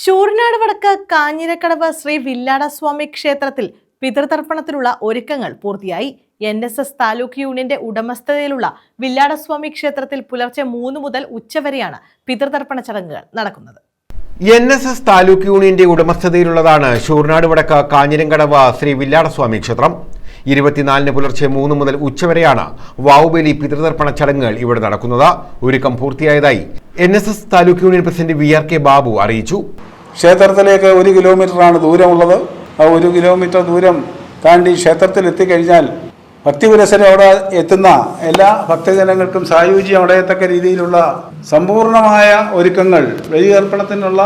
ശൂരനാട് വടക്ക് കാഞ്ഞിരക്കടവ് ശ്രീ വില്ലാടസ്വാമി ക്ഷേത്രത്തിൽ പിതൃതർപ്പണത്തിനുള്ള ഒരുക്കങ്ങൾ പൂർത്തിയായി. എൻ എസ് എസ് താലൂക്ക് യൂണിയന്റെ ഉടമസ്ഥതയിലുള്ള വില്ലാടസ്വാമി ക്ഷേത്രത്തിൽ പുലർച്ചെ മൂന്ന് മുതൽ ഉച്ചവരെയാണ് പിതൃതർപ്പണ ചടങ്ങുകൾ നടക്കുന്നത്. എൻ എസ് എസ് താലൂക്ക് യൂണിയന്റെ ഉടമസ്ഥതയിലുള്ളതാണ് ഷൂർനാട് വടക്ക് കാഞ്ഞിരങ്കടവ ശ്രീ വില്ലാടസ്വാമി ക്ഷേത്രം. ഇരുപത്തിനാലിന് പുലർച്ചെ മൂന്ന് മുതൽ ഉച്ചവരെയാണ് വാവുബലി പിതൃതർപ്പണ ചടങ്ങുകൾ ഇവിടെ നടക്കുന്നത്. ഒരുക്കം പൂർത്തിയായതായി N S S taluk union president V R K Babu അറിയിച്ചു. ക്ഷേത്രത്തിലേക്ക് ഒരു കിലോമീറ്ററാണ് ദൂരമുള്ളത്. ആ ഒരു കിലോമീറ്റർ ദൂരം താണ്ടി ക്ഷേത്രത്തിൽ എത്തിക്കഴിഞ്ഞാൽ ഭക്തിപുരസരം അവിടെ എത്തുന്ന എല്ലാ ഭക്തജനങ്ങൾക്കും സായുജ്യം അടയത്തക്ക രീതിയിലുള്ള സമ്പൂർണമായ ഒരുക്കങ്ങൾ ബലിതർപ്പണത്തിനുള്ള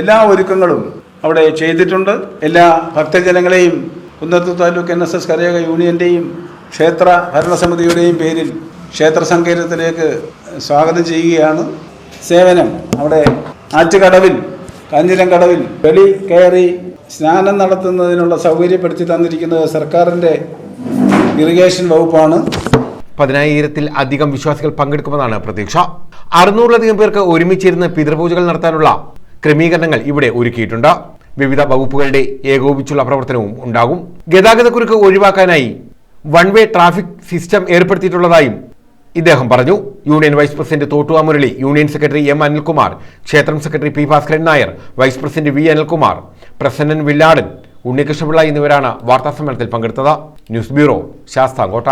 എല്ലാ ഒരുക്കങ്ങളും അവിടെ ചെയ്തിട്ടുണ്ട്. എല്ലാ ഭക്തജനങ്ങളെയും Kunnathu taluk N S S കരയോഗ യൂണിയന്റെയും ക്ഷേത്ര ഭരണസമിതിയുടെയും പേരിൽ ക്ഷേത്ര സങ്കേതത്തിലേക്ക് സ്വാഗതം ചെയ്യുകയാണ്. സേവനം അവിടെ ആറ്റുകടവിൽ കാഞ്ഞിരം കടവിൽ വെളി കയറി സ്നാനം നടത്തുന്നതിനുള്ള സൗകര്യപ്പെടുത്തി തന്നിരിക്കുന്നത് സർക്കാരിന്റെ ഇറിഗേഷൻ വകുപ്പാണ്. പതിനായിരത്തിൽ അധികം വിശ്വാസികൾ പങ്കെടുക്കുമെന്നാണ് പ്രതീക്ഷ. അറുന്നൂറിലധികം പേർക്ക് ഒരുമിച്ചിരുന്ന് പിതൃപൂജകൾ നടത്താനുള്ള ക്രമീകരണങ്ങൾ ഇവിടെ ഒരുക്കിയിട്ടുണ്ട്. വിവിധ വകുപ്പുകളുടെ ഏകോപിച്ചുള്ള പ്രവർത്തനവും ഉണ്ടാകും. ഗതാഗതക്കുരുക്ക് ഒഴിവാക്കാനായി വൺ വേ ട്രാഫിക് സിസ്റ്റം ഏർപ്പെടുത്തിയിട്ടുള്ളതായും ഇദ്ദേഹം പറഞ്ഞു union vice president Thottuva Murali union secretary M Anilkumar ക്ഷേത്രം secretary P Bhaskaran Nair vice president V Anilkumar Prasannan Villadan Unnikrishnapillai എന്നിവരാണ് വാർത്താസമ്മേളനത്തിൽ പങ്കെടുത്തത്. News bureau Sasthamkotta.